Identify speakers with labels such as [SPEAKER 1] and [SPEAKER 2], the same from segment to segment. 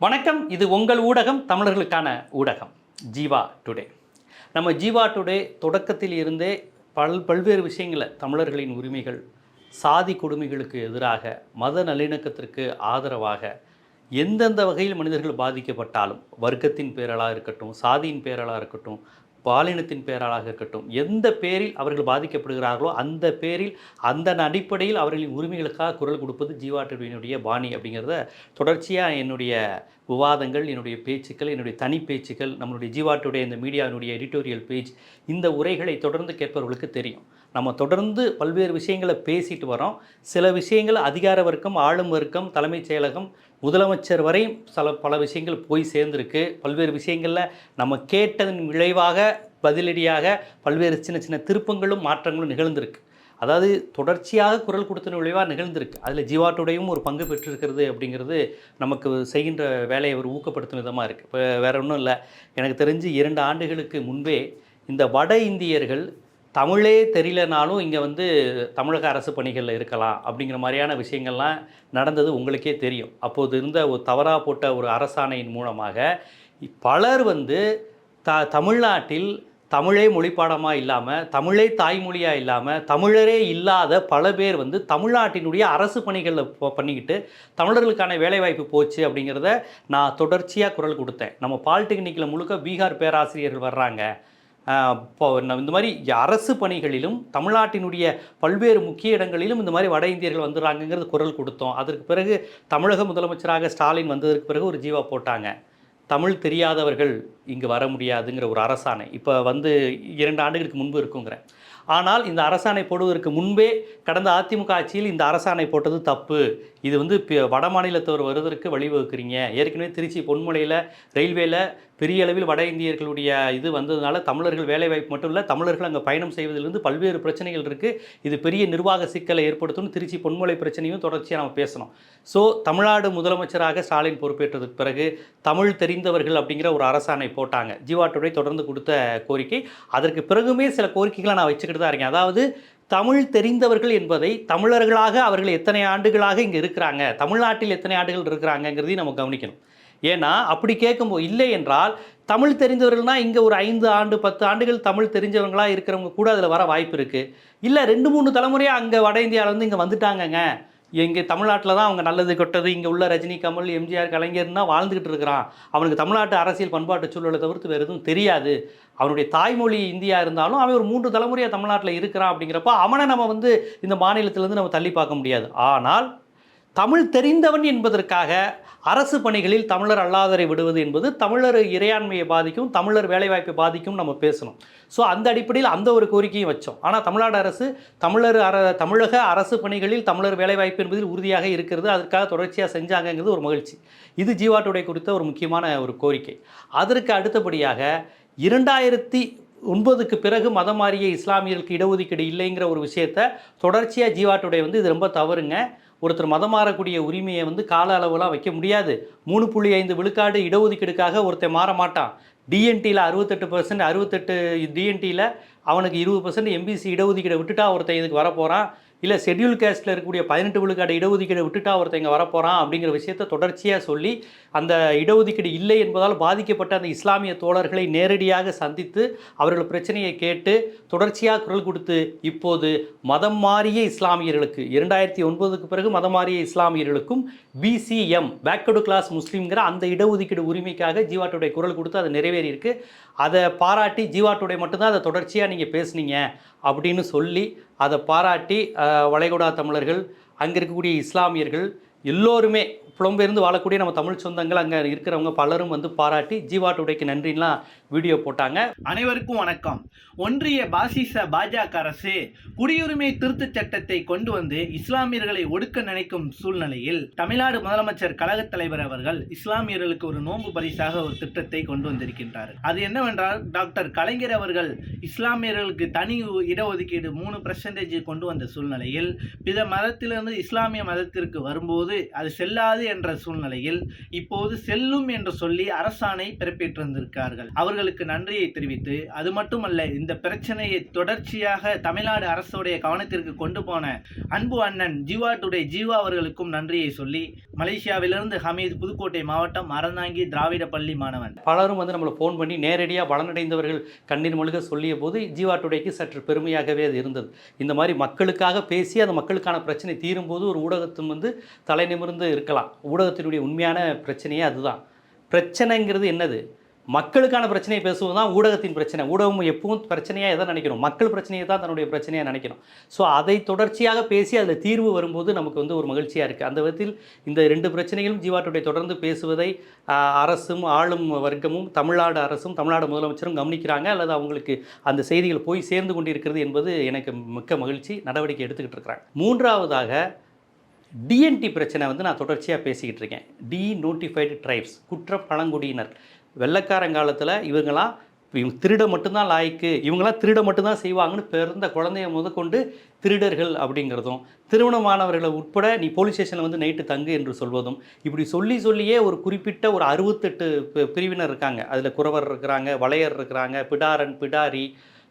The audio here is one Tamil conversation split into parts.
[SPEAKER 1] வணக்கம். இது உங்கள் ஊடகம் தமிழர்களுக்கான ஊடகம் ஜீவா டுடே. நம்ம ஜீவா டுடே தொடக்கத்தில் இருந்தே பல் பல்வேறு விஷயங்களை தமிழர்களின் உரிமைகள் சாதி கொடுமைகளுக்கு எதிராக மத நல்லிணக்கத்திற்கு ஆதரவாக எந்தெந்த வகையில் மனிதர்கள் பாதிக்கப்பட்டாலும் வர்க்கத்தின் பேரலாக இருக்கட்டும் சாதியின் பேரலாக இருக்கட்டும் பாலினத்தின் பேராளாக இருக்கட்டும் எந்த பேரில் அவர்கள் பாதிக்கப்படுகிறார்களோ அந்த பேரில் அந்த அடிப்படையில் அவர்களின் உரிமைகளுக்காக குரல் கொடுப்பது ஜீவா டிவியினுடைய பாணி அப்படிங்கிறத தொடர்ச்சியாக என்னுடைய விவாதங்கள் என்னுடைய பேச்சுக்கள் என்னுடைய தனி பேச்சுக்கள் நம்மளுடைய ஜீவாட்டுடைய இந்த மீடியாவினுடைய எடிட்டோரியல் பேஜ் இந்த உரைகளை தொடர்ந்து கேட்பவர்களுக்கு தெரியும். நம்ம தொடர்ந்து பல்வேறு விஷயங்களை பேசிட்டு வரோம். சில விஷயங்கள் அதிகார வர்க்கம் ஆளும் வர்க்கம் தலைமைச் செயலகம் முதலமைச்சர் வரையும் சில பல விஷயங்கள் போய் சேர்ந்துருக்கு. பல்வேறு விஷயங்களில் நம்ம கேட்டதன் விளைவாக பதிலடியாக பல்வேறு சின்ன சின்ன திருப்பங்களும் மாற்றங்களும் நிகழ்ந்திருக்கு. அதாவது தொடர்ச்சியாக குரல் கொடுத்த விளைவாக நிகழ்ந்திருக்கு. அதில் ஜீவாட்டுடையும் ஒரு பங்கு பெற்றிருக்கிறது அப்படிங்கிறது நமக்கு செய்கின்ற வேலையை ஒரு ஊக்கப்படுத்தும் விதமாக இருக்குது இப்போ வேறு ஒன்றும் இல்லை. எனக்கு தெரிஞ்சு இரண்டு ஆண்டுகளுக்கு முன்பே இந்த வட இந்தியர்கள் தமிழே தெரியலனாலும் இங்கே வந்து தமிழக அரசு பணிகளில் இருக்கலாம் அப்படிங்கிற மாதிரியான விஷயங்கள்லாம் நடந்தது உங்களுக்கே தெரியும். அப்போது இருந்த ஒரு தவறாக போட்ட ஒரு அரசாணையின் மூலமாக பலர் வந்து த தமிழ்நாட்டில் தமிழே மொழிப்பாடமாக இல்லாமல் தமிழே தாய்மொழியாக இல்லாமல் தமிழரே இல்லாத பல பேர் வந்து தமிழ்நாட்டினுடைய அரசு பணிகளில் பண்ணிக்கிட்டு தமிழர்களுக்கான வேலைவாய்ப்பு போச்சு அப்படிங்கிறத நான் தொடர்ச்சியாக குரல் கொடுத்தேன். நம்ம பாலிடெக்னிக்கில் முழுக்க பீகார் பேராசிரியர்கள் வர்றாங்க. இந்த மாதிரி அரசு பணிகளிலும் தமிழ்நாட்டினுடைய பல்வேறு முக்கிய இடங்களிலும் இந்த மாதிரி வட இந்தியர்கள் வந்துடுறாங்கங்கிறது குரல் கொடுத்தோம். அதற்கு பிறகு தமிழக முதலமைச்சராக ஸ்டாலின் வந்ததற்கு பிறகு ஒரு ஜீவா போட்டாங்க. தமிழ் தெரியாதவர்கள் இங்கே வர முடியாதுங்கிற ஒரு அரசாணை. இப்போ வந்து இரண்டு ஆண்டுகளுக்கு முன்பு இருக்குங்கிற ஆனால் இந்த அரசாணை போடுவதற்கு முன்பே கடந்த அதிமுக ஆட்சியில் இந்த அரசாணை போட்டது தப்பு. இது வந்து வட மாநிலத்தவர் வருவதற்கு வழிவகுக்கிறீங்க. ஏற்கனவே திருச்சி பொன்முனையில் ரயில்வேல பெரிய அளவில் வட இந்தியர்களுடைய இது வந்ததுனால தமிழர்கள் வேலைவாய்ப்பு மட்டும் இல்லை தமிழர்கள் அங்கே பயணம் செய்வதிலிருந்து பல்வேறு பிரச்சனைகள் இருக்குது இது பெரிய நிர்வாக சிக்கலை ஏற்படுத்தும்னு திருச்சி பொன்மலை பிரச்சனையும் தொடர்ச்சியாக நம்ம பேசணும். ஸோ தமிழ்நாடு முதலமைச்சராக ஸ்டாலின் பொறுப்பேற்றதுக்கு பிறகு தமிழ் தெரிந்தவர்கள் அப்படிங்கிற ஒரு அரசாணை போட்டாங்க. ஜீவாட்டுடைய தொடர்ந்து கொடுத்த கோரிக்கை. அதற்கு பிறகுமே சில கோரிக்கைகளை நான் வச்சுக்கிட்டு தான் இருக்கேன். அதாவது தமிழ் தெரிந்தவர்கள் என்பதை தமிழர்களாக அவர்கள் எத்தனை ஆண்டுகளாக இங்கே இருக்கிறாங்க? தமிழ்நாட்டில் எத்தனை ஆண்டுகள் இருக்கிறாங்கங்கிறதையும் நம்ம கவனிக்கணும். ஏன்னா அப்படி கேட்கும்போது இல்லை என்றால் தமிழ் தெரிந்தவர்கள்னால் இங்கே ஒரு ஐந்து ஆண்டு பத்து ஆண்டுகள் தமிழ் தெரிஞ்சவங்களாக இருக்கிறவங்க கூட அதில் வர வாய்ப்பு இருக்குது இல்லை ரெண்டு மூணு தலைமுறையாக அங்கே வட இந்தியாவிலேருந்து இங்கே வந்துட்டாங்கங்க. இங்கே தமிழ்நாட்டில் தான் அவங்க நல்லது கெட்டது இங்கே உள்ள ரஜினி கமல் எம்ஜிஆர் தான் வாழ்ந்துக்கிட்டு இருக்கிறான். அவனுக்கு தமிழ்நாட்டு அரசியல் பண்பாட்டு சூழலை தவிர்த்து வேறு எதுவும் தெரியாது. அவனுடைய தாய்மொழி இந்தியா இருந்தாலும் அவன் ஒரு மூன்று தலைமுறையாக தமிழ்நாட்டில் இருக்கிறான் அப்படிங்கிறப்ப அவனை நம்ம வந்து இந்த மாநிலத்திலேருந்து நம்ம தள்ளி பார்க்க முடியாது. ஆனால் தமிழ் தெரிந்தவன் என்பதற்காக அரசு பணிகளில் தமிழர் அல்லாதரை விடுவது என்பது தமிழர் இறையாண்மையை பாதிக்கும் தமிழர் வேலைவாய்ப்பை பாதிக்கும் நம்ம பேசணும். ஸோ அந்த அடிப்படையில் அந்த ஒரு கோரிக்கையும் வச்சோம். ஆனால் தமிழ்நாடு அரசு தமிழர் அர தமிழக அரசு பணிகளில் தமிழர் வேலைவாய்ப்பு என்பதில் உறுதியாக இருக்கிறது. அதற்காக தொடர்ச்சியாக செஞ்சாங்கங்கிறது ஒரு மகிழ்ச்சி. இது ஜீவாட்டுடைய குறித்த ஒரு முக்கியமான ஒரு கோரிக்கை. அதற்கு அடுத்தபடியாக இரண்டாயிரத்தி ஒன்பதுக்கு பிறகு மதம் மாறிய இஸ்லாமியர்களுக்கு இடஒதுக்கீடு இல்லைங்கிற ஒரு விஷயத்தை தொடர்ச்சியாக ஜீவாட்டுடைய வந்து இது ரொம்ப தவறுங்க. ஒருத்தர் மதம் மாறக்கூடிய உரிமையை வந்து கால அளவுலாம் வைக்க முடியாது. மூணு புள்ளி ஐந்து விழுக்காடு இடஒதுக்கீடுக்காக ஒருத்தன் மாற மாட்டான். டிஎன்டியில் அறுபத்தெட்டு பர்சன்ட் அறுபத்தெட்டு டிஎன்டியில் அவனுக்கு இருபது பர்சன்ட் எம்பிசி இடஒதுக்கீடை விட்டுட்டா ஒருத்தன் இதுக்கு வரப்போகிறான் இல்லை ஷெட்யூல் கேஸ்ட்டில் இருக்கக்கூடிய பதினெட்டு விழுக்காடு இடஒதுக்கீடு விட்டுட்டா ஒருத்தன் இங்கே வரப்போகிறான் அப்படிங்கிற விஷயத்த தொடர்ச்சியாக சொல்லி அந்த இடஒதுக்கீடு இல்லை என்பதால் பாதிக்கப்பட்ட அந்த இஸ்லாமிய தோழர்களை நேரடியாக சந்தித்து அவர்கள் பிரச்சனையை கேட்டு தொடர்ச்சியாக குரல் கொடுத்து இப்போது மதம் மாறிய இஸ்லாமியர்களுக்கு இரண்டாயிரத்தி ஒன்பதுக்கு பிறகு மதம் மாறிய இஸ்லாமியர்களுக்கும் பிசிஎம் பேக்வர்டு கிளாஸ் முஸ்லீம்ங்கிற அந்த இடஒதுக்கீடு உரிமைக்காக ஜீவாட்டுடைய குரல் கொடுத்து அது நிறைவேறியிருக்கு. அதை பாராட்டி ஜீவாட்டுடைய மட்டும்தான் அதை தொடர்ச்சியாக நீங்கள் பேசுனீங்க. அப்படின்னு சொல்லி அதை பாராட்டி வளைகுடா தமிழர்கள் அங்கே இருக்கக்கூடிய இஸ்லாமியர்கள் எல்லோருமே புலம்பெயர்ந்து வாழக்கூடிய நம்ம தமிழ் சொந்தங்கள் அங்கே இருக்கிறவங்க பலரும் வந்து பாராட்டி ஜீவா டுடேக்கு நன்றின்லாம் வீடியோ போட்டாங்க.
[SPEAKER 2] அனைவருக்கும் வணக்கம். ஒன்றிய பாசிச பாஜக அரசு குடியுரிமை திருத்தச் சட்டத்தை கொண்டு வந்து இஸ்லாமியர்களை ஒடுக்க நினைக்கும் சூழ்நிலையில் தமிழ்நாடு முதலமைச்சர் கழகத் தலைவர் அவர்கள் இஸ்லாமியர்களுக்கு ஒரு நோன்பு பரிசாக ஒரு திட்டத்தை கொண்டு வந்திருக்கின்றார். அது என்னவென்றால் டாக்டர் கலைஞர் அவர்கள் இஸ்லாமியர்களுக்கு தனி இடஒதுக்கீடு மூணு பர்சன்டேஜ் கொண்டு வந்த சூழ்நிலையில் பிற மதத்திலிருந்து இஸ்லாமிய மதத்திற்கு வரும்போது அது செல்லாது என்ற சூழ்நிலையில் இப்போது செல்லும் என்று சொல்லி அரசாணை பிறப்பிட்டிருந்திருக்கார்கள் அவர்களுக்கு நன்றியை தெரிவித்து அது மட்டுமல்ல இந்த பிரச்சனையை தொடர்ச்சியாக தமிழ்நாடு அரசுடைய கவனத்திற்கு கொண்டு போன அன்பு அண்ணன் ஜீவா டுடே ஜீவா அவர்களுக்கும் நன்றியை சொல்லி மலேசியாவிலிருந்து ஹமீத் புதுக்கோட்டை மாவட்டம் அறந்தாங்கி திராவிட பள்ளி மாணவன்.
[SPEAKER 1] பலரும் வந்து நம்மளை ஃபோன் பண்ணி நேரடியாக பலனடைந்தவர்கள் கண்ணீர் மொழிக சொல்லிய போது ஜீவா டுடேக்கு சற்று பெருமையாகவே அது இருந்தது. இந்த மாதிரி மக்களுக்காக பேசி அந்த மக்களுக்கான பிரச்சனை தீரும்போது ஒரு ஊடகத்தும் வந்து தலை தலை நிமிர்ந்து இருக்கலாம். ஊடகத்தினுடைய உண்மையான பிரச்சனையே அதுதான். பிரச்சனைங்கிறது என்னது? மக்களுக்கான பிரச்சனையை பேசுவது தான் ஊடகத்தின் பிரச்சனை. ஊடகம் எப்பவும் பிரச்சனையாக எதை நினைக்கணும்? மக்கள் பிரச்சனையை தான் தன்னுடைய பிரச்சனையாக நினைக்கணும். ஸோ அதை தொடர்ச்சியாக பேசி அதில் தீர்வு வரும்போது நமக்கு வந்து ஒரு மகிழ்ச்சியாக இருக்குது அந்த விதத்தில் இந்த ரெண்டு பிரச்சனைகளும் ஜீவாட்டுடைய தொடர்ந்து பேசுவதை அரசும் ஆளும் வர்க்கமும் தமிழ்நாடு அரசும் தமிழ்நாடு முதலமைச்சரும் கவனிக்கிறாங்க. அல்லது அவங்களுக்கு அந்த செய்திகள் போய் சேர்ந்து கொண்டிருக்கிறது என்பது எனக்கு மிக்க மகிழ்ச்சி நடவடிக்கை எடுத்துக்கிட்டு இருக்கிறாங்க. மூன்றாவதாக டிஎன்டி பிரச்சனை வந்து நான் தொடர்ச்சியாக பேசிக்கிட்டு இருக்கேன். டி நோட்டிஃபைடு ட்ரைப்ஸ் குற்ற பழங்குடியினர் வெள்ளக்காரங்காலத்தில் இவங்களாம் இவங்க திருட மட்டும்தான் லாய்க்கு இவங்களாம் திருட மட்டும்தான் செய்வாங்கன்னு பிறந்த குழந்தைய முதற்கொண்டு திருடர்கள் அப்படிங்கிறதும் திருமணமானவர்களை உட்பட நீ போலீஸ் ஸ்டேஷனில் வந்து நைட்டு தங்கு என்று சொல்வதும் இப்படி சொல்லி சொல்லியே ஒரு குறிப்பிட்ட ஒரு அறுபத்தெட்டு பிரிவினர் இருக்காங்க. அதில் குறவர் இருக்கிறாங்க வளையர் இருக்கிறாங்க பிடாரன் பிடாரி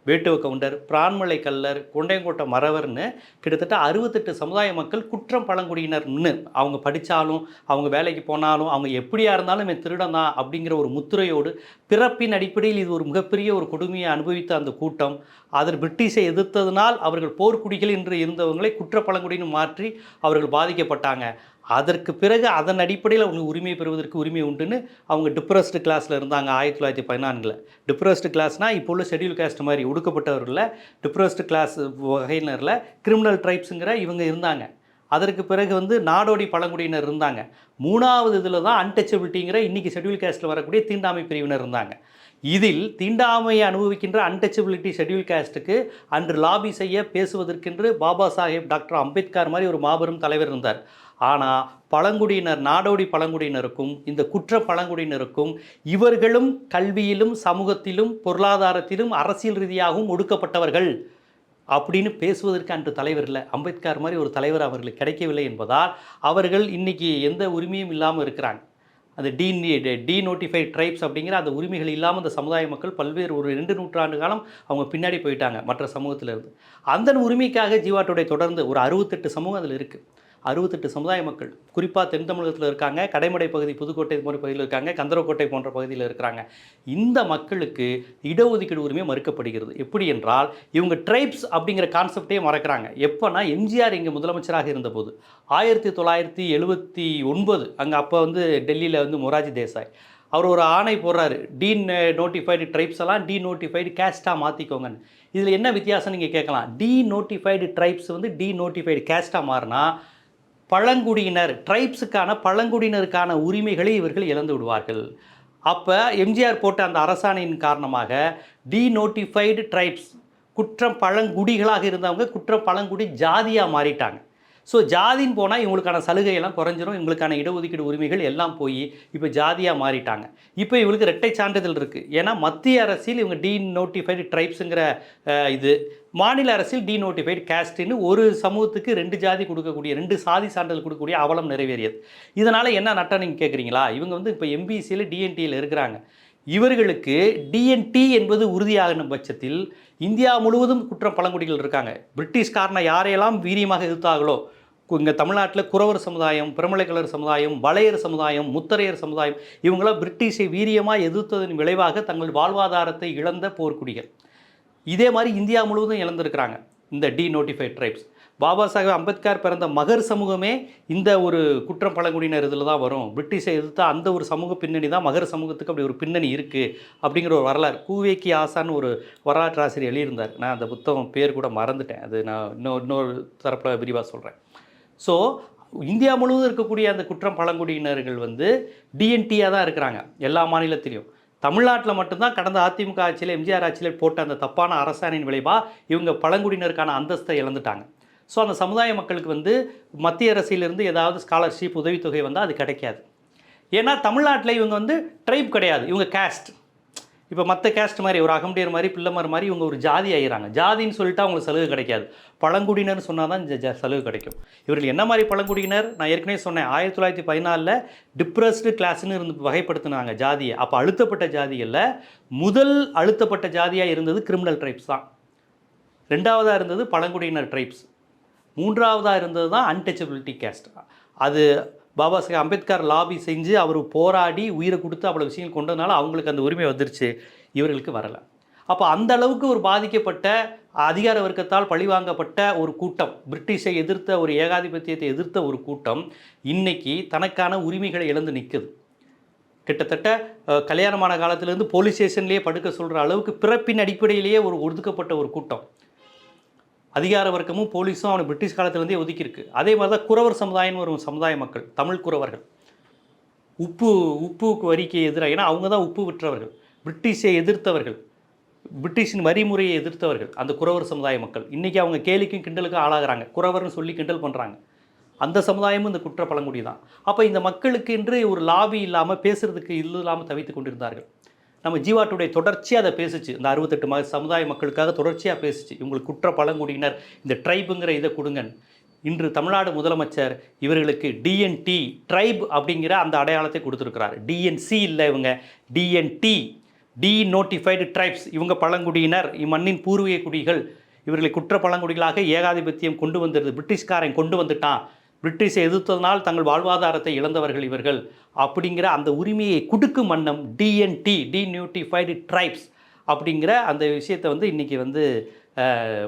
[SPEAKER 1] வேட்டுவ கவுண்டர் பிரான்மலை கல்லர் கொண்டையங்கோட்டை மறவர்னு கிட்டத்தட்ட அறுபத்தெட்டு சமுதாய மக்கள் குற்றம் பழங்குடியினர்னு அவங்க படித்தாலும் அவங்க வேலைக்கு போனாலும் அவங்க எப்படியா இருந்தாலும் இவன் திருடன் தான் அப்படிங்கிற ஒரு முத்திரையோடு பிறப்பின் அடிப்படையில் இது ஒரு மிகப்பெரிய ஒரு கொடுமையை அனுபவித்த அந்த கூட்டம். அதில் பிரிட்டிஷை எதிர்த்ததினால் அவர்கள் போர்க்குடிகள் என்று இருந்தவங்களை குற்ற பழங்குடின்னு மாற்றி அவர்கள் பாதிக்கப்பட்டாங்க. அதற்கு பிறகு அதன் அடிப்படையில் அவங்களுக்கு உரிமை பெறுவதற்கு உரிமை உண்டுன்னு அவங்க டிப்ரஸ்டு கிளாஸில் இருந்தாங்க ஆயிரத்தி தொள்ளாயிரத்தி பதினான்கில். டிப்ரெஸ்டு கிளாஸ்னால் இப்போ உள்ள ஷெட்யூல் காஸ்ட் மாதிரி ஒடுக்கப்பட்டவர்களில் டிப்ரெஸ்டு கிளாஸ் வகையினரில் கிரிமினல் ட்ரைப்ஸுங்கிற இவங்க இருந்தாங்க. அதற்கு பிறகு வந்து நாடோடி பழங்குடியினர் இருந்தாங்க. மூணாவது இதில் தான் அன்டச்சபிலிட்டிங்கிற இன்றைக்கி ஷெடியூல் காஸ்ட்டில் வரக்கூடிய தீண்டாமை பிரிவினர் இருந்தாங்க. இதில் தீண்டாமையை அனுபவிக்கின்ற அன்டச்சபிலிட்டி ஷெட்யூல் காஸ்ட்டுக்கு அன்று லாபி செய்ய பேசுவதற்கென்று பாபா சாஹேப் டாக்டர் அம்பேத்கர் மாதிரி ஒரு மாபெரும் தலைவர் இருந்தார். ஆனால் பழங்குடியினர் நாடோடி பழங்குடியினருக்கும் இந்த குற்ற பழங்குடியினருக்கும் இவர்களும் கல்வியிலும் சமூகத்திலும் பொருளாதாரத்திலும் அரசியல் ரீதியாகவும் ஒடுக்கப்பட்டவர்கள் அப்படின்னு பேசுவதற்கு அன்று தலைவர் இல்லை. அம்பேத்கர் மாதிரி ஒரு தலைவர் அவர்களுக்கு கிடைக்கவில்லை என்பதால் அவர்கள் இன்றைக்கி எந்த உரிமையும் இல்லாமல் இருக்கிறாங்க. அந்த டீ டீ நோட்டிஃபைட் ட்ரைப்ஸ் அப்படிங்கிற அந்த உரிமைகள் இல்லாமல் அந்த சமுதாய மக்கள் பல்வேறு ஒரு ரெண்டு நூற்றாண்டு காலம் அவங்க பின்னாடி போயிட்டாங்க மற்ற சமூகத்தில் இருந்து அந்த உரிமைக்காக ஜீவாட்டோடைய தொடர்ந்து ஒரு அறுபத்தெட்டு சமூகம் அதில் இருக்குது அறுபத்தெட்டு சமுதாய மக்கள் குறிப்பாக தென் தமிழகத்தில் இருக்காங்க கடைமடை பகுதி புதுக்கோட்டை போன்ற பகுதியில் இருக்காங்க கந்தரக்கோட்டை போன்ற பகுதியில் இருக்கிறாங்க. இந்த மக்களுக்கு இடஒதுக்கீடு உரிமை மறுக்கப்படுகிறது. எப்படி என்றால் இவங்க ட்ரைப்ஸ் அப்படிங்கிற கான்செப்டே மறக்கிறாங்க. எப்போனா எம்ஜிஆர் இங்கே முதலமைச்சராக இருந்தபோது ஆயிரத்தி தொள்ளாயிரத்தி எழுபத்தி ஒன்பது அங்கே அப்போ வந்து டெல்லியில் வந்து மொராஜி தேசாய் அவர் ஒரு ஆணை போடுறாரு. டீ நோட்டிஃபைடு ட்ரைப்ஸ் எல்லாம் டீ நோட்டிஃபைடு கேஸ்ட்டாக மாற்றிக்கோங்கன்னு இதில் என்ன வித்தியாசம் நீங்கள் கேட்கலாம். டீ நோட்டிஃபைடு ட்ரைப்ஸ் வந்து டீ நோட்டிஃபைடு கேஸ்ட்டாக மாறினா பழங்குடியினர் ட்ரைப்ஸுக்கான பழங்குடியினருக்கான உரிமைகளை இவர்கள் இழந்து விடுவார்கள். அப்போ எம்ஜிஆர் போட்ட அந்த அரசாணையின் காரணமாக டீநோட்டிஃபைடு ட்ரைப்ஸ் குற்றம் பழங்குடிகளாக இருந்தவங்க குற்றம் பழங்குடி ஜாதியாக மாறிட்டாங்க. ஸோ ஜாதின்னு போனால் இவங்களுக்கான சலுகையெல்லாம் குறைஞ்சிரும் இவங்களுக்கான இடஒதுக்கீடு உரிமைகள் எல்லாம் போய் இப்போ ஜாதியாக மாறிட்டாங்க. இப்போ இவங்களுக்கு ரெட்டை சான்றிதழ் இருக்குது ஏன்னா மத்திய அரசில் இவங்க டீ நோட்டிஃபைடு ட்ரைப்ஸுங்கிற இது மாநில அரசில் டீநோட்டிஃபைடு கேஸ்ட்னு ஒரு சமூகத்துக்கு ரெண்டு ஜாதி கொடுக்கக்கூடிய ரெண்டு சாதி சான்றிதழ் கொடுக்கக்கூடிய அவலம் நிறைவேறியது. இதனால் என்ன நட்டம் நீங்கள் கேட்குறீங்களா இவங்க வந்து இப்போ எம்பிசியில் டிஎன்டியில் இருக்கிறாங்க. இவர்களுக்கு டிஎன்டி என்பது உறுதியாகின பட்சத்தில் இந்தியா முழுவதும் குற்றம் பழங்குடிகள் இருக்காங்க. பிரிட்டிஷ்காரனை யாரையெல்லாம் வீரியமாக எதிர்த்தார்களோ இங்கே தமிழ்நாட்டில் குறவர் சமுதாயம் பிரமலைக்கலர் சமுதாயம் வளையர் சமுதாயம் முத்தரையர் சமுதாயம் இவங்களாம் பிரிட்டிஷை வீரியமாக எதிர்த்ததன் விளைவாக தங்கள் வாழ்வாதாரத்தை இழந்த போர்க்குடிகள். இதே மாதிரி இந்தியா முழுவதும் இழந்திருக்கிறாங்க இந்த denotified tribes Baba Saheb Ambedkar பிறந்த மகர் சமூகமே இந்த ஒரு குற்றம் பழங்குடியினர் இதில் தான் வரும். பிரிட்டிஷை எதிர்த்து அந்த ஒரு சமூக பின்னணி தான் மகர் சமூகத்துக்கு அப்படி ஒரு பின்னணி இருக்குது அப்படிங்கிற ஒரு வரலாறு. கூவேக்கி ஆசான்னு ஒரு வரலாற்று ஆசிரியர் எழுதியிருந்தார். நான் அந்த புத்தகம் பேர் கூட மறந்துட்டேன். அது நான் இன்னொரு இன்னொரு தரப்பில் விரிவாக சொல்கிறேன் ஸோ இந்தியா முழுவதும் இருக்கக்கூடிய அந்த குற்றம் பழங்குடியினர்கள் வந்து டிஎன்டியாக தான் இருக்கிறாங்க. எல்லா மாநிலத்திலையும். தமிழ்நாட்டில் மட்டும்தான் கடந்த அதிமுக ஆட்சியில் எம்ஜிஆர் ஆட்சியில் போட்ட அந்த தப்பான அரசாணையின் விளைவாக இவங்க பழங்குடியினருக்கான அந்தஸ்தை இழந்துட்டாங்க. ஸோ அந்த சமுதாய மக்களுக்கு வந்து மத்திய அரசிலிருந்து ஏதாவது ஸ்காலர்ஷிப் உதவித்தொகை வந்தால் அது கிடைக்காது. ஏன்னா தமிழ்நாட்டில் இவங்க வந்து ட்ரைப் கிடையாது. இவங்க கேஸ்ட் இப்போ மற்ற கேஸ்ட் மாதிரி ஒரு அகம்பியர் மாதிரி பிள்ளைமார் மாதிரி இவங்க ஒரு ஜாதி ஆகிறாங்க ஜாதின்னு சொல்லிட்டு அவங்களுக்கு சலுகை கிடைக்காது. பழங்குடியினர் சொன்னால் தான் இந்த சலுகை கிடைக்கும். இவர்கள் என்ன மாதிரி பழங்குடியினர்? நான் ஏற்கனவே சொன்னேன் ஆயிரத்தி தொள்ளாயிரத்தி பதினாலில் டிப்ரெஸ்டு கிளாஸ்ன்னு இருந்து வகைப்படுத்தினாங்க ஜாதியை. அப்போ அழுத்தப்பட்ட ஜாதிகளில் முதல் அழுத்தப்பட்ட ஜாதியாக இருந்தது கிரிமினல் ட்ரைப்ஸ் தான். ரெண்டாவதாக இருந்தது பழங்குடியினர் ட்ரைப்ஸ் மூன்றாவதாக இருந்தது தான் அன்டச்சபிலிட்டி கேஸ்ட் அது பாபா சாஹேப் அம்பேத்கர் லாபி செஞ்சு அவர் போராடி உயிரை கொடுத்து அவ்வளோ விஷயங்கள் கொண்டதுனால அவங்களுக்கு அந்த உரிமை வந்துருச்சு. இவர்களுக்கு வரலை. அப்போ அந்த அளவுக்கு ஒரு பாதிக்கப்பட்ட அதிகார வர்க்கத்தால் பழிவாங்கப்பட்ட ஒரு கூட்டம் பிரிட்டிஷை எதிர்த்த ஒரு ஏகாதிபத்தியத்தை எதிர்த்த ஒரு கூட்டம் இன்னைக்கு தனக்கான உரிமைகளை இழந்து நிற்குது கிட்டத்தட்ட கல்யாணமான காலத்திலேருந்து போலீஸ் ஸ்டேஷன்லேயே படுக்க சொல்கிற அளவுக்கு பிறப்பின் அடிப்படையிலேயே ஒரு ஒதுக்கப்பட்ட ஒரு கூட்டம். அதிகார வர்க்கமும் போலீஸும் அவனை பிரிட்டிஷ் காலத்துலேருந்தே ஒதுக்கியிருக்கு. அதே மாதிரி தான் குறவர் சமுதாயம்னு ஒரு சமுதாய மக்கள் தமிழ் குறவர்கள். உப்பு உப்புக்கு வரிக்கு எதிராக ஏன்னா அவங்க தான் உப்பு விற்றவர்கள். பிரிட்டிஷை எதிர்த்தவர்கள். பிரிட்டிஷின் வரிமுறையை எதிர்த்தவர்கள் அந்த குறவர் சமுதாய மக்கள். இன்றைக்கி அவங்க கேலிக்கும் கிண்டலுக்கும் ஆளாகிறாங்க. குறவர்னு சொல்லி கிண்டல் பண்ணுறாங்க அந்த சமுதாயமும் இந்த குற்ற பழங்குடி தான் அப்போ இந்த மக்களுக்கு என்று ஒரு லாபி இல்லாமல் பேசுகிறதுக்கு இது இல்லாமல் தவித்து கொண்டிருந்தார்கள். நம்ம ஜீவா டுடே தொடர்ச்சியாக அதை பேசிச்சு. இந்த அறுபத்தெட்டு மாத சமுதாய மக்களுக்காக தொடர்ச்சியாக பேசிச்சு. இவங்களுக்கு குற்ற பழங்குடியினர் இந்த ட்ரைபுங்கிற இதை கொடுங்க இன்று தமிழ்நாடு முதலமைச்சர் இவர்களுக்கு டிஎன்டி ட்ரைப் அப்படிங்கிற அந்த அடையாளத்தை கொடுத்துருக்கிறார். டிஎன்சி இல்லை இவங்க. டிஎன்டி டி நோட்டிஃபைடு ட்ரைப்ஸ் இவங்க பழங்குடியினர் இம்மண்ணின் பூர்வீக குடிகள். இவர்களை குற்ற பழங்குடிகளாக ஏகாதிபத்தியம் கொண்டு வந்துடுது. பிரிட்டிஷ்காரன் கொண்டு வந்துட்டான். பிரிட்டிஷை எதிர்த்ததனால் தங்கள் வாழ்வாதாரத்தை இழந்தவர்கள் இவர்கள். அப்படிங்கிற அந்த உரிமையை கொடுக்கும் வண்ணம் டிஎன்டி டி நியூட்டிஃபைடு ட்ரைப்ஸ் அப்படிங்கிற அந்த விஷயத்தை வந்து இன்றைக்கி வந்து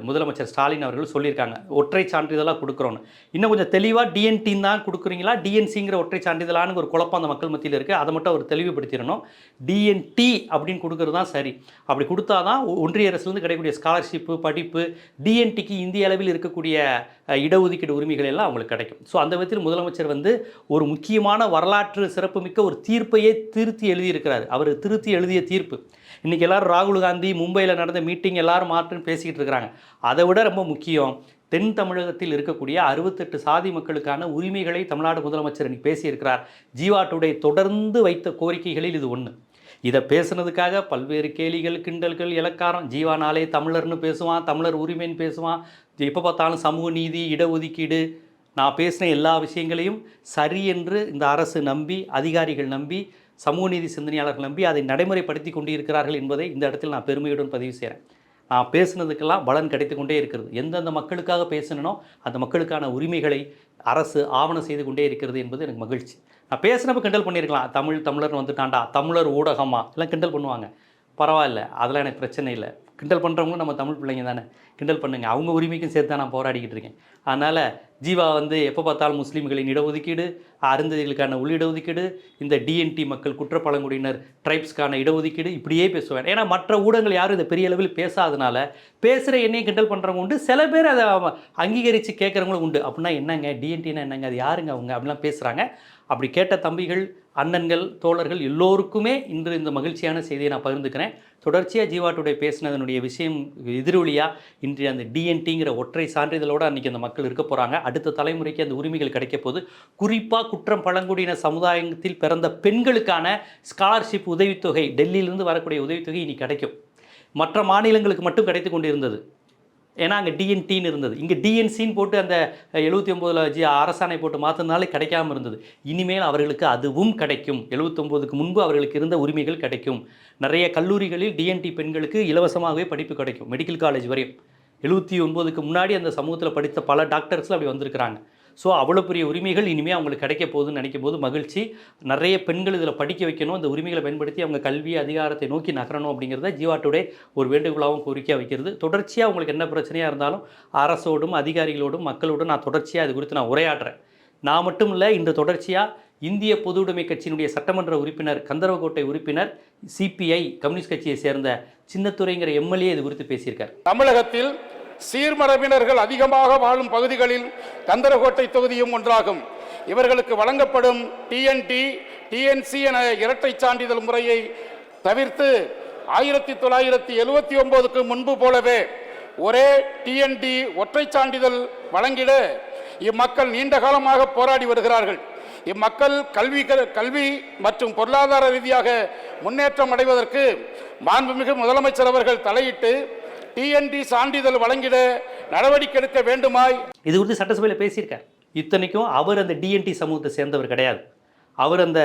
[SPEAKER 1] முதலமைச்சர் ஸ்டாலின் அவர்கள் சொல்லியிருக்காங்க. ஒற்றை சான்றிதழாக கொடுக்குறோன்னு இன்னும் கொஞ்சம் தெளிவாக டிஎன்டின்னு தான் கொடுக்குறீங்களா? டிஎன்சிங்கிற ஒற்றை சான்றிதழான்னு ஒரு குழப்பம் அந்த மக்கள் மத்தியில் இருக்குது அதை மட்டும் அவர் தெளிவுபடுத்திடணும். டிஎன்டி அப்படின்னு கொடுக்குறது தான் சரி. அப்படி கொடுத்தா தான் ஒன்றிய அரசுலேருந்து கிடைக்கக்கூடிய ஸ்காலர்ஷிப்பு படிப்பு டிஎன்டிக்கு இந்திய அளவில் இருக்கக்கூடிய இடஒதுக்கீடு உரிமைகள் எல்லாம் அவங்களுக்கு கிடைக்கும். ஸோ அந்த விதத்தில் முதலமைச்சர் வந்து ஒரு முக்கியமான வரலாற்று சிறப்புமிக்க ஒரு தீர்ப்பையே திருத்தி எழுதியிருக்கிறார். அவர் திருத்தி எழுதிய தீர்ப்பு. இன்றைக்கி எல்லோரும் ராகுல் காந்தி மும்பையில் நடந்த மீட்டிங் எல்லாரும் மாற்றுன்னு பேசிக்கிட்டு இருக்கிறாங்க. அதை விட ரொம்ப முக்கியம் தென் தமிழகத்தில் இருக்கக்கூடிய அறுபத்தெட்டு சாதி மக்களுக்கான உரிமைகளை தமிழ்நாடு முதலமைச்சர் இன்னைக்கு பேசியிருக்கிறார். ஜீவா டுடே தொடர்ந்து வைத்த கோரிக்கைகளில் இது ஒன்று இதை பேசுனதுக்காக பல்வேறு கேலிகள் கிண்டல்கள் இலக்காரம். ஜீவானாலே தமிழர்னு பேசுவான் தமிழர் உரிமைன்னு பேசுவான். எப்போ பார்த்தாலும் சமூக நீதி இடஒதுக்கீடு. நான் பேசின எல்லா விஷயங்களையும் சரி என்று இந்த அரசு நம்பி அதிகாரிகள் நம்பி சமூக நீதி சிந்தனையாளர்கள் நம்பி அதை நடைமுறைப்படுத்தி கொண்டிருக்கிறார்கள் என்பதை இந்த இடத்தில் நான் பெருமையுடன் பதிவு செய்கிறேன் நான் பேசுனதுக்கெல்லாம் பலன் கிடைத்து கொண்டே இருக்கிறது. எந்தெந்த மக்களுக்காக பேசணுனோ அந்த மக்களுக்கான உரிமைகளை அரசு ஆவணம் செய்து கொண்டே இருக்கிறது என்பது எனக்கு மகிழ்ச்சி. நான் பேசுனப்ப கிண்டல் பண்ணியிருக்கலாம் தமிழ் தமிழர் வந்துட்டான்டா தமிழர் ஊடகமா? எல்லாம் கிண்டல் பண்ணுவாங்க. பரவாயில்ல அதெல்லாம் எனக்கு பிரச்சனை இல்லை. கிண்டல் பண்ணுறவங்களும் நம்ம தமிழ் பிள்ளைங்க தானே. கிண்டல் பண்ணுங்கள் அவங்க உரிமைக்கும் சேர்த்து தான் நான் போராடிக்கிட்டு இருக்கேன். அதனால் ஜீவா வந்து எப்போ பார்த்தாலும் முஸ்லீம்களின் இடஒதுக்கீடு அருந்ததிகளுக்கான உள் இடஒதுக்கீடு இந்த டிஎன்டி மக்கள் குற்றப்பழங்குடியினர் ட்ரைப்ஸ்க்கான இடஒதுக்கீடு இப்படியே பேசுவேன் ஏன்னா மற்ற ஊடகங்கள் யாரும் இதை பெரிய அளவில் பேசாதனால பேசுகிற என்னையும் கிண்டல் பண்ணுறவங்க உண்டு. சில பேர் அதை அங்கீகரித்து கேட்குறவங்களும் உண்டு. அப்படின்னா என்னங்க? டிஎன்டினா என்னங்க? அது யாருங்க அவங்க? அப்படிலாம் பேசுகிறாங்க அப்படி கேட்ட தம்பிகள் அண்ணன்கள் தோழர்கள் எல்லோருக்குமே இன்று இந்த மகிழ்ச்சியான செய்தியை நான் பகிர்ந்துக்கிறேன். தொடர்ச்சியாக ஜீவா பேசினதனுடைய விஷயம் எதிரொலியாக இன்றைய அந்த டிஎன்டிங்கிற ஒற்றை சான்றிதழோடு அன்றைக்கி அந்த மக்கள் இருக்க போகிறாங்க அடுத்த தலைமுறைக்கு அந்த உரிமைகள் கிடைக்க போது குறிப்பாக குற்றம் பழங்குடியின சமுதாயத்தில் பிறந்த பெண்களுக்கான ஸ்காலர்ஷிப் உதவித்தொகை டெல்லியிலிருந்து வரக்கூடிய உதவித்தொகை இனி கிடைக்கும். மற்ற மாநிலங்களுக்கு மட்டும் கிடைத்து கொண்டிருந்தது. ஏன்னா அங்கே டிஎன்டின்னு இருந்தது. இங்கே டிஎன்சின்னு போட்டு அந்த எழுபத்தி ஒம்போதில் ஜி அரசாணை போட்டு மாற்றினாலே கிடைக்காம இருந்தது. இனிமேல் அவர்களுக்கு அதுவும் கிடைக்கும். எழுபத்தொம்போதுக்கு முன்பு அவர்களுக்கு இருந்த உரிமைகள் கிடைக்கும். நிறைய கல்லூரிகளில் டிஎன்டி பெண்களுக்கு இலவசமாகவே படிப்பு கிடைக்கும். மெடிக்கல் காலேஜ் வரையும். எழுபத்தி ஒன்பதுக்கு முன்னாடி அந்த சமூகத்தில் படித்த பல டாக்டர்ஸில் அப்படி வந்திருக்கிறாங்க. ஸோ அவ்வளோ பெரிய உரிமைகள் இனிமேல் அவங்களுக்கு கிடைக்க போகுதுன்னு நினைக்கும் போது மகிழ்ச்சி. நிறைய பெண்கள் இதில் படிக்க வைக்கணும். அந்த உரிமைகளை பயன்படுத்தி அவங்க கல்வி அதிகாரத்தை நோக்கி நகரணும் அப்படிங்கிறத ஜீவா டுடே ஒரு வேண்டுகோளாகவும் கோரிக்கையாக வைக்கிறது. தொடர்ச்சியாக உங்களுக்கு என்ன பிரச்சனையாக இருந்தாலும் அரசோடும் அதிகாரிகளோடும் மக்களோடும் நான் தொடர்ச்சியாக இது குறித்து நான் உரையாடுறேன். நான் மட்டும் இல்லை இன்று தொடர்ச்சியாக இந்திய பொதுவுடைமை கட்சியினுடைய சட்டமன்ற உறுப்பினர் கந்தரவகோட்டை உறுப்பினர் சிபிஐ கம்யூனிஸ்ட் கட்சியை சேர்ந்த சின்னத்துறைங்கிற எம்எல்ஏ இது குறித்து பேசியிருக்கார்.
[SPEAKER 3] தமிழகத்தில் சீர்மரபினர்கள் அதிகமாக வாழும் பகுதிகளில் கந்தரகோட்டை தொகுதியும் ஒன்றாகும். இவர்களுக்கு வழங்கப்படும் டிஎன்டி டிஎன்சி என இரட்டை சான்றிதழ் முறையை தவிர்த்து ஆயிரத்தி தொள்ளாயிரத்தி எழுவத்தி ஒன்பதுக்கு முன்பு போலவே ஒரே டிஎன்டி ஒற்றை சான்றிதழ் வழங்கிட இம்மக்கள் நீண்ட காலமாக போராடி வருகிறார்கள். இம்மக்கள் கல்வி கல்வி மற்றும் பொருளாதார ரீதியாக முன்னேற்றம் அடைவதற்கு மாண்புமிகு முதலமைச்சர் அவர்கள் தலையிட்டு டிஎன்டி சான்றிதழ் வழங்கிட நடவடிக்கை எடுக்க வேண்டுமாய்.
[SPEAKER 1] இது குறித்து சட்டசபையில் பேசியிருக்கார். இத்தனைக்கும் அவர் அந்த டிஎன்டி சமூகத்தை சேர்ந்தவர் கிடையாது. அவர் அந்த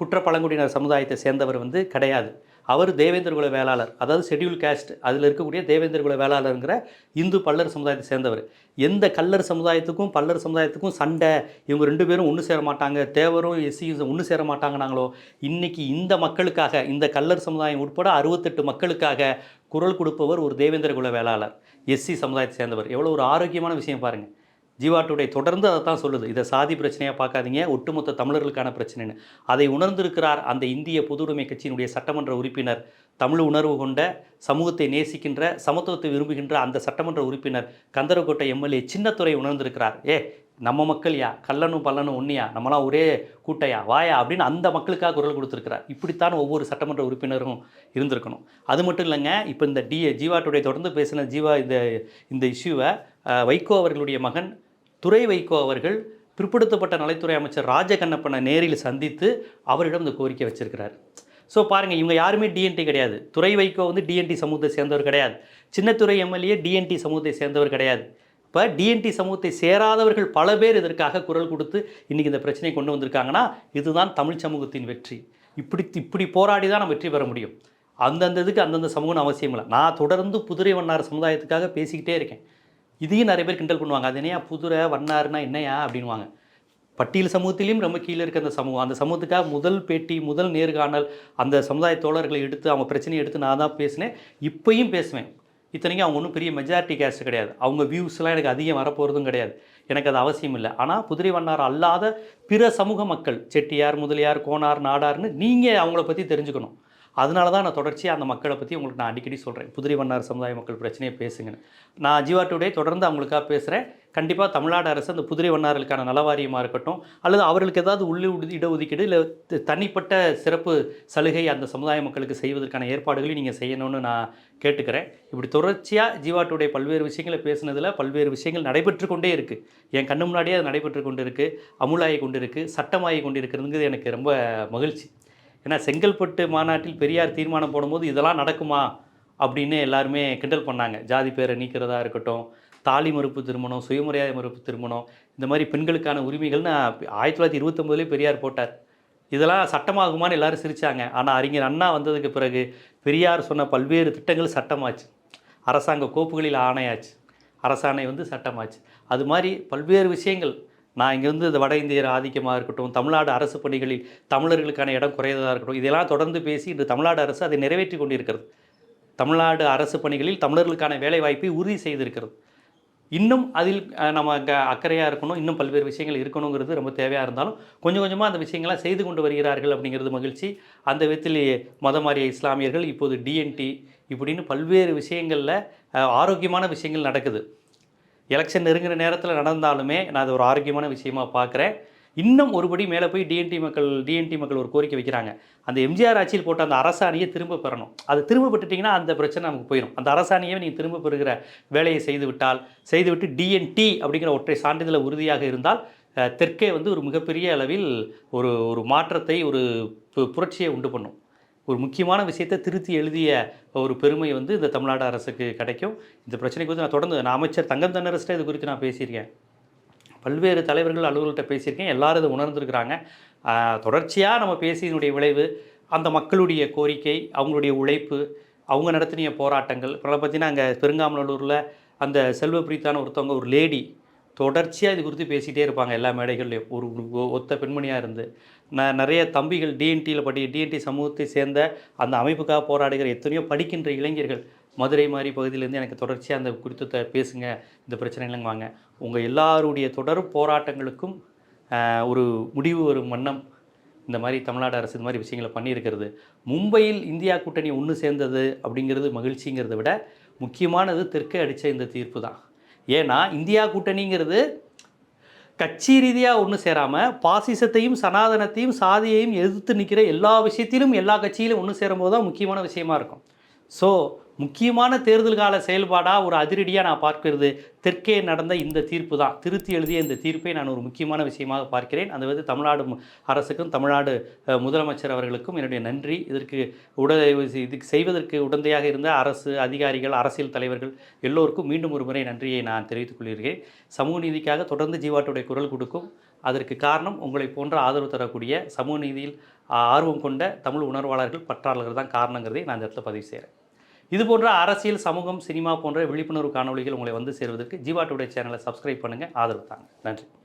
[SPEAKER 1] குற்ற பழங்குடியினர் சமுதாயத்தை சேர்ந்தவர் வந்து கிடையாது. அவர் தேவேந்திர குல வேளாளர். அதாவது ஷெட்யூல் காஸ்ட் அதில் இருக்கக்கூடிய தேவேந்திர குல வேளாளருங்கிற இந்து பல்லர் சமுதாயத்தை சேர்ந்தவர். எந்த கல்லர் சமுதாயத்துக்கும் பல்லர் சமுதாயத்துக்கும் சண்டை இவங்க ரெண்டு பேரும் ஒன்று சேர மாட்டாங்க. தேவரும் எஸ்சியும் ஒன்று சேர மாட்டாங்கனாங்களோ இன்றைக்கி இந்த மக்களுக்காக இந்த கல்லர் சமுதாயம் உட்பட அறுபத்தெட்டு மக்களுக்காக குரல் கொடுப்பவர் ஒரு தேவேந்திர குல வேளாளர். எஸ்சி சமுதாயத்தை சேர்ந்தவர். எவ்வளோ ஒரு ஆரோக்கியமான விஷயம் பாருங்கள் ஜீவா டுடே தொடர்ந்து அதை தான் சொல்லுது. இதை சாதி பிரச்சனையாக பார்க்காதீங்க ஒட்டுமொத்த தமிழர்களுக்கான பிரச்சனைன்னு. அதை உணர்ந்திருக்கிறார் அந்த இந்திய பொதுவுடைமை கட்சியினுடைய சட்டமன்ற உறுப்பினர் தமிழ் உணர்வு கொண்ட சமூகத்தை நேசிக்கின்ற சமத்துவத்தை விரும்புகின்ற அந்த சட்டமன்ற உறுப்பினர் கந்தரக்கோட்டை எம்எல்ஏ சின்னத்துறை உணர்ந்திருக்கிறார். ஏ நம்ம மக்கள் யா கல்லனும் பல்லனும் ஒன்னியா நம்மளாம் ஒரே கூட்டையா வாயா அப்படின்னு அந்த மக்களுக்காக குரல் கொடுத்துருக்கிறார். இப்படித்தான் ஒவ்வொரு சட்டமன்ற உறுப்பினரும் இருந்திருக்கணும். அது மட்டும் இல்லைங்க இப்போ இந்த டி ஜீவா டுடே தொடர்ந்து பேசின ஜீவா இந்த இந்த இஷ்யூவை வைகோ அவர்களுடைய மகன் துறை வைகோ அவர்கள் பிற்படுத்தப்பட்ட நலத்துறை அமைச்சர் ராஜகண்ணப்பனை நேரில் சந்தித்து அவரிடம் இந்த கோரிக்கை வச்சிருக்கிறார். ஸோ பாருங்கள் இவங்க யாருமே டிஎன்டி கிடையாது. துறை வைகோ வந்து டிஎன்டி சமூகத்தை சேர்ந்தவர் கிடையாது. சின்னத்துறை எம்எல்ஏ டிஎன்டி சமூகத்தை சேர்ந்தவர் கிடையாது. இப்போ டிஎன்டி சமூகத்தை சேராதவர்கள் பல பேர் இதற்காக குரல் கொடுத்து இன்றைக்கி இந்த பிரச்சனையை கொண்டு வந்திருக்காங்கன்னா இதுதான் தமிழ் சமூகத்தின் வெற்றி. இப்படி இப்படி போராடி தான் நம்ம வெற்றி பெற முடியும். அந்தந்த இதுக்கு அந்தந்த சமூகம் அவசியம் இல்லை நான் தொடர்ந்து புதுரை வண்ணார் சமுதாயத்துக்காக பேசிக்கிட்டே இருக்கேன். இதையும் நிறைய பேர் கிண்டல் பண்ணுவாங்க. அது என்னையா புதுரை வண்ணாருன்னா என்னையா அப்படின்வாங்க பட்டியல் சமூகத்திலையும் ரொம்ப கீழே இருக்க அந்த சமூகம். அந்த சமூகத்துக்காக முதல் பேட்டி முதல் நேர்காணல் அந்த சமுதாய தோழர்களை எடுத்து அவங்க பிரச்சனையை எடுத்து நான் தான் பேசினேன். இப்பயும் பேசுவேன். இத்தனைக்கும் அவங்க ஒன்றும் பெரிய மெஜாரிட்டி கேஸ்ட் கிடையாது. அவங்க வியூஸ்லாம் எனக்கு அதிகம் வரப்போகிறதும் கிடையாது. எனக்கு அது அவசியம் இல்லை. ஆனால் புதிரை வண்ணார் அல்லாத பிற சமூக மக்கள் செட்டியார் முதலியார் கோனார் நாடார்னு நீங்கள் அவங்கள பற்றி தெரிஞ்சுக்கணும். அதனால தான் நான் தொடர்ச்சியாக அந்த மக்களை பற்றி உங்களுக்கு நான் அடிக்கடி சொல்கிறேன் புதிரி வண்ணார் சமுதாய மக்கள் பிரச்சனையை பேசுங்கன்னு. நான் ஜீவா டுடே தொடர்ந்து அவங்களுக்காக பேசுகிறேன் கண்டிப்பாக தமிழ்நாடு அரசு அந்த புதிரை வண்ணார்களுக்கான நலவாரியமாக இருக்கட்டும் அல்லது அவர்களுக்கு ஏதாவது உள்ளு இடஒதுக்கீடு இல்லை தனிப்பட்ட சிறப்பு சலுகை அந்த சமுதாய மக்களுக்கு செய்வதற்கான ஏற்பாடுகளையும் நீங்கள் செய்யணும்னு நான் கேட்டுக்கிறேன். இப்படி தொடர்ச்சியாக ஜீவா டுடே பல்வேறு விஷயங்களை பேசுனதில் பல்வேறு விஷயங்கள் நடைபெற்று கொண்டே இருக்குது என் கண்ணு முன்னாடியே அது நடைபெற்று கொண்டு இருக்குது அமுலாகி கொண்டு இருக்குது சட்டமாகி கொண்டு இருக்கிறதுங்கிறது எனக்கு ரொம்ப மகிழ்ச்சி. ஏன்னா செங்கல்பட்டு மாநாட்டில் பெரியார் தீர்மானம் போடும்போது இதெல்லாம் நடக்குமா அப்படின்னு எல்லாருமே கிண்டல் பண்ணாங்க. ஜாதி பேரை நீக்கிறதா இருக்கட்டும் தாலி மறுப்பு திருமணம் சுயமரியாதை மறுப்பு திருமணம் இந்த மாதிரி பெண்களுக்கான உரிமைகள்னு ஆயிரத்தி தொள்ளாயிரத்தி இருபத்தொம்போதுலேயே பெரியார் போட்டார். இதெல்லாம் சட்டமாகுமான்னு எல்லாரும் சிரித்தாங்க ஆனால் அறிஞர் அண்ணா வந்ததுக்கு பிறகு பெரியார் சொன்ன பல்வேறு திட்டங்கள் சட்டமாச்சு. அரசாங்க கோப்புகளில் ஆணையாச்சு. அரசாணை வந்து சட்டமாச்சு. அது மாதிரி பல்வேறு விஷயங்கள் நான் இங்கேருந்து இந்த வட இந்தியர் ஆதிக்கமாக இருக்கட்டும் தமிழ்நாடு அரசு பணிகளில் தமிழர்களுக்கான இடம் குறையதாக இருக்கட்டும் இதெல்லாம் தொடர்ந்து பேசி இன்று தமிழ்நாடு அரசு அதை நிறைவேற்றி கொண்டிருக்கிறது. தமிழ்நாடு அரசு பணிகளில் தமிழர்களுக்கான வேலைவாய்ப்பை உறுதி செய்திருக்கிறது. இன்னும் அதில் நம்ம அங்கே அக்கறையாக இருக்கணும் இன்னும் பல்வேறு விஷயங்கள் இருக்கணுங்கிறது ரொம்ப தேவையாக இருந்தாலும் கொஞ்சம் கொஞ்சமாக அந்த விஷயங்கள்லாம் செய்து கொண்டு வருகிறார்கள் அப்படிங்கிறது மகிழ்ச்சி. அந்த விதத்தில் மதமாறிய இஸ்லாமியர்கள் இப்போது டிஎன்டி இப்படின்னு பல்வேறு விஷயங்களில் ஆரோக்கியமான விஷயங்கள் நடக்குது. எலெக்ஷன் நெருங்குற நேரத்தில் நடந்தாலுமே நான் அது ஒரு ஆரோக்கியமான விஷயமா பார்க்குறேன் இன்னும் ஒருபடி மேலே போய் டிஎன்டி மக்கள் டிஎன்டி மக்கள் ஒரு கோரிக்கை வைக்கிறாங்க. அந்த எம்ஜிஆர் ஆட்சியில் போட்ட அந்த அரசாணியை திரும்ப பெறணும். அது திரும்ப பெற்றுட்டிங்கன்னா அந்த பிரச்சனை நமக்கு போயிடும் அந்த அரசாணியை நீங்கள் திரும்ப பெறுகிற வேலையை செய்துவிட்டால் செய்துவிட்டு டிஎன்டி அப்படிங்கிற ஒற்றை சான்றிதழ உறுதியாக இருந்தால் தெற்கே வந்து ஒரு மிகப்பெரிய அளவில் ஒரு ஒரு மாற்றத்தை ஒரு பு- புரட்சியை உண்டு பண்ணும். ஒரு முக்கியமான விஷயத்தை திருத்தி எழுதிய ஒரு பெருமை வந்து இந்த தமிழ்நாடு அரசுக்கு கிடைக்கும். இந்த பிரச்சனை குறித்து நான் தொடர்ந்து நான் அமைச்சர் தங்கம் தன்னரசிட்ட இது குறித்து நான் பேசியிருக்கேன். பல்வேறு தலைவர்கள் அலுவலர்கிட்ட பேசியிருக்கேன். எல்லாரும் இதை உணர்ந்துருக்கிறாங்க. தொடர்ச்சியாக நம்ம பேசியதனுடைய விளைவு அந்த மக்களுடைய கோரிக்கை அவங்களுடைய உழைப்பு அவங்க நடத்தினிய போராட்டங்கள். இப்போ பார்த்தீங்கன்னா அங்கே பெருங்காமநல்லூரில் அந்த செல்வ பிரீத்தான ஒருத்தவங்க ஒரு லேடி தொடர்ச்சியாக இது குறித்து பேசிகிட்டே இருப்பாங்க எல்லா மேடைகள்லையும். ஒரு ஒத்த பெண்மணியாக இருந்து. நான் நிறைய தம்பிகள் டிஎன்டியில் படி டிஎன்டி சமூகத்தை சேர்ந்த அந்த அமைப்புக்காக போராடுகிற எத்தனையோ படிக்கின்ற இளைஞர்கள் மதுரை மாதிரி பகுதியிலேருந்து எனக்கு தொடர்ச்சியாக அந்த குறித்து பேசுங்க இந்த பிரச்சனைகளும் வாங்க உங்கள் எல்லாருடைய தொடர் போராட்டங்களுக்கும் ஒரு முடிவு வரும் வண்ணம் இந்த மாதிரி தமிழ்நாடு அரசு இந்த மாதிரி விஷயங்களை பண்ணியிருக்கிறது. மும்பையில் இந்தியா கூட்டணி ஒன்று சேர்ந்தது அப்படிங்கிறது மகிழ்ச்சிங்கிறத விட முக்கியமானது தெற்கே அடித்த இந்த தீர்ப்பு தான். ஏன்னா இந்தியா கூட்டணிங்கிறது கட்சி ரீதியாக ஒன்று சேராமல் பாசிசத்தையும் சனாதனத்தையும் சாதியையும் எதிர்த்து நிற்கிற எல்லா விஷயத்திலும் எல்லா கட்சியிலும் ஒன்று சேரும்போது தான் முக்கியமான விஷயமா இருக்கும். ஸோ முக்கியமான தேர்தல் கால செயல்பாடாக ஒரு அதிரடியாக நான் பார்க்கிறது தெற்கே நடந்த இந்த தீர்ப்பு தான் திருத்தி எழுதிய இந்த தீர்ப்பை நான் ஒரு முக்கியமான விஷயமாக பார்க்கிறேன். அது வந்து தமிழ்நாடு அரசுக்கும் தமிழ்நாடு முதலமைச்சர் அவர்களுக்கும் என்னுடைய நன்றி. இதற்கு உட இதுக்கு செய்வதற்கு உடந்தையாக இருந்த அரசு அதிகாரிகள் அரசியல் தலைவர்கள் எல்லோருக்கும் மீண்டும் ஒரு முறை நன்றியை நான் தெரிவித்துக் கொள்கிறேன். சமூக நீதிக்காக தொடர்ந்து ஜீவாட்டுடைய குரல் கொடுக்கும். அதற்கு காரணம் உங்களை போன்ற ஆதரவு தரக்கூடிய சமூக நீதியில் ஆர்வம் கொண்ட தமிழ் உணர்வாளர்கள் பற்றாளர்கள் தான் காரணங்கிறதை நான் இந்த இடத்துல பதிவு செய்கிறேன் இது போன்ற அரசியல் சமூகம் சினிமா போன்ற விழிப்புணர்வு காணொளிகள் உங்களை வந்து சேர்வதற்கு ஜீவா டுடே சேனலை சப்ஸ்கிரைப் பண்ணுங்கள் ஆதரவு தாங்க. நன்றி.